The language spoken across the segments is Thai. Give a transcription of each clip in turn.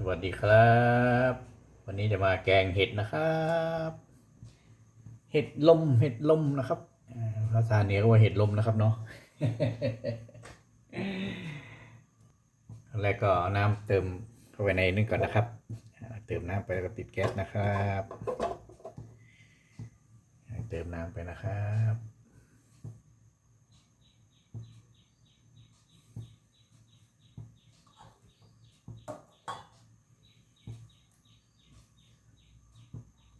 สวัสดีครับ วันนี้จะมาแกงเห็ดนะครับ เห็ดลมเห็ดลมนะครับอ่าภาษาเหนือก็ว่าเห็ดลมนะครับเนาะอันแรกก็เอาน้ำเติมเข้าไปในนึ่งก่อนนะครับอ่าเติมน้ำไปแล้วก็ติดแก๊สนะครับอ่าเติมน้ำไปนะครับ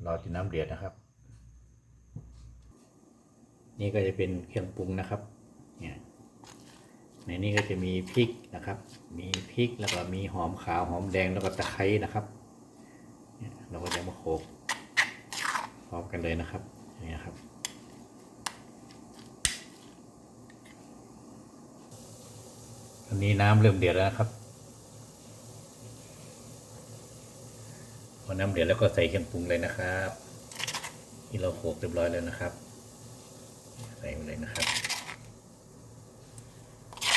รอจนน้ำเดือดนะครับ นี่ก็จะเป็นเครื่องปรุงนะครับเนี่ยในนี้ก็จะมีพริกนะครับ มีพริกแล้วก็มีหอมขาวหอมแดงแล้วก็ตะไคร้นะครับเราก็จะมาโขกพร้อมกันเลยนะครับนี่นะครับ ตอนนี้น้ำเริ่มเดือดแล้วนะครับ พอ น้ำเดือดแล้วก็ใส่เครื่องปรุงเลยนะครับที่เราโขลกเรียบร้อยแล้วนะครับ ใส่ไปเลยนะครับ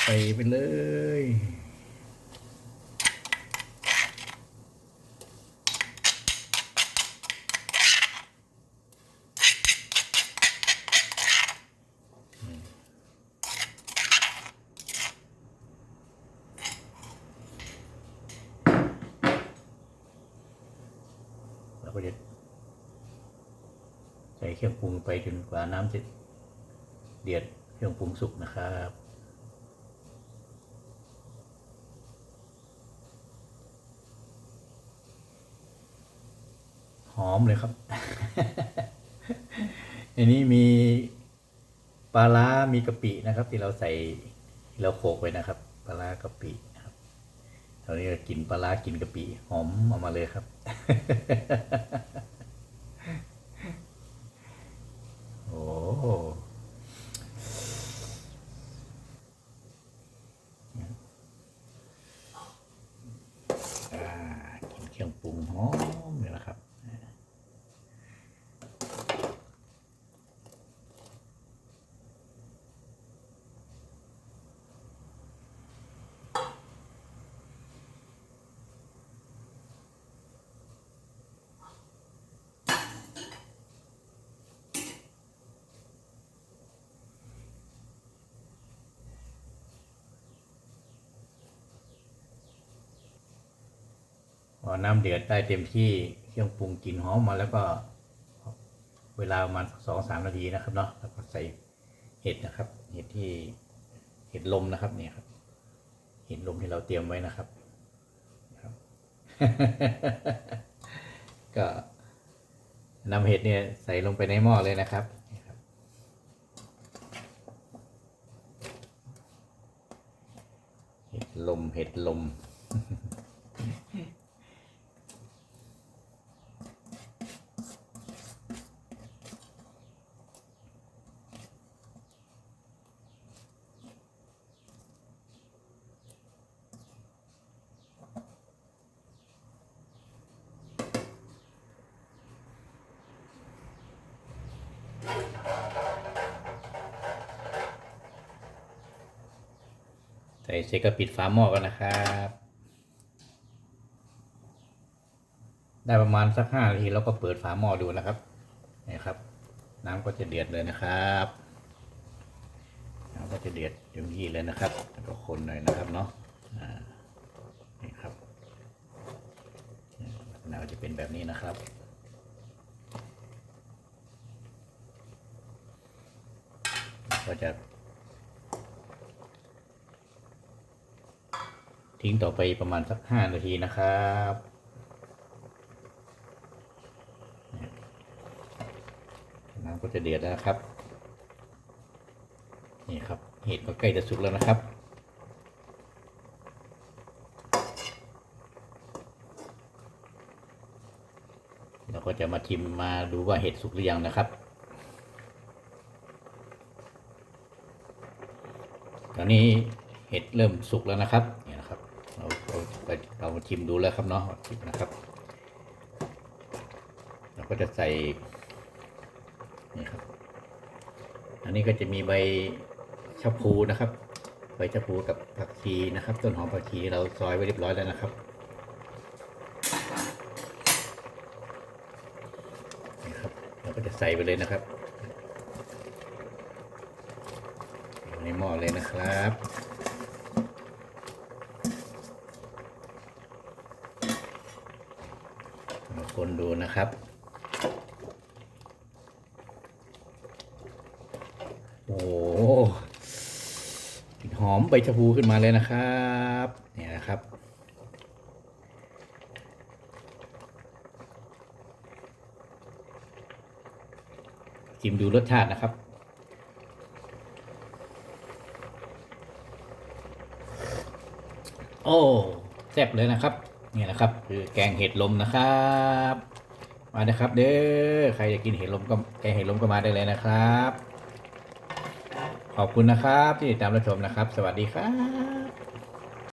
ใส่ไปเลย เราก็จะใส่เครื่องปรุงไปจนกว่าน้ำจะเดือดเครื่องปรุงสุกนะครับหอมเลยครับ อันนี้มีปลาร้ามีกะปินะครับ ที่เราใส่เราโขลกไว้นะครับ ปลาร้ากะปิ อนนี้ก็กินปลากินกะปิหอมออกมาเลยครับ โอ้อ่ากินเครื่องปรุงหอมเลยนะครับ พ อน้ำเดือดได้เต็มที่เครื่องปรุงกลิ่นหอมมาแล้วก็เวลาประมาณสองสามนาทีนะครับเนาะแล้วก็ใส่เห็ดนะครับ เห็ดที่เห็ดลมนะครับเนี่ยครับ เห็ดลมที่เราเตรียมไว้นะครับนะครับก็นำเห็ดเนี่ยใส่ลงไปในหม้อเลยนะครับนี่ครับเห็ดลมเห็ดลม ส่เสร็จก็ปิดฝาหม้อกันนะครับ ได้ประมาณสักห้านาทีแล้วก็เปิดฝาหม้อดูนะครับนี่ครับ น้ำก็จะเดือดเลยนะครับน้ำก็จะเดือดเต็มที่เลยนะครับแล้วก็คนหน่อยนะครับเนาะนี่ครับลักษณะจะเป็นแบบนี้นะครับก็จะ ทิ้งต่อไปประมาณสักห้านาทีนะครับน้ำก็จะเดือดแล้วครับ นี่ครับเห็ดก็ใกล้จะสุกแล้วนะครับเราก็จะมาชิมมาดูว่าเห็ดสุกหรือยังนะครับ ตอนนี้เห็ดเริ่มสุกแล้วนะครับ ก็เราชิมดูแล้วครับเนาะชิมนะครับ เราก็จะใส่นี่ครับ อันนี้ก็จะมีใบชะพูนะครับ ใบชะพูกับผักชีนะครับ ต้นหอมผักชีเราซอยไว้เรียบร้อยแล้วนะครับนี่ครับ เราก็จะใส่ไปเลยนะครับในหม้อเลยนะครับ คนดูนะครับ โอ้หกลิ่นหอมใบชะพูขึ้นมาเลยนะครับ เนี่ยนะครับชิมดูรสชาตินะครับ โอ้แซ่บเลยนะครับ นี่นะครับคือแกงเห็ดลมนะครับ มานะครับ เด้อใครอยากกินเห็ดลมก็แกงเห็ดลมก็มาได้เลยนะครับ ขอบคุณนะครับที่ติดตามรับชมนะครับ สวัสดีครับ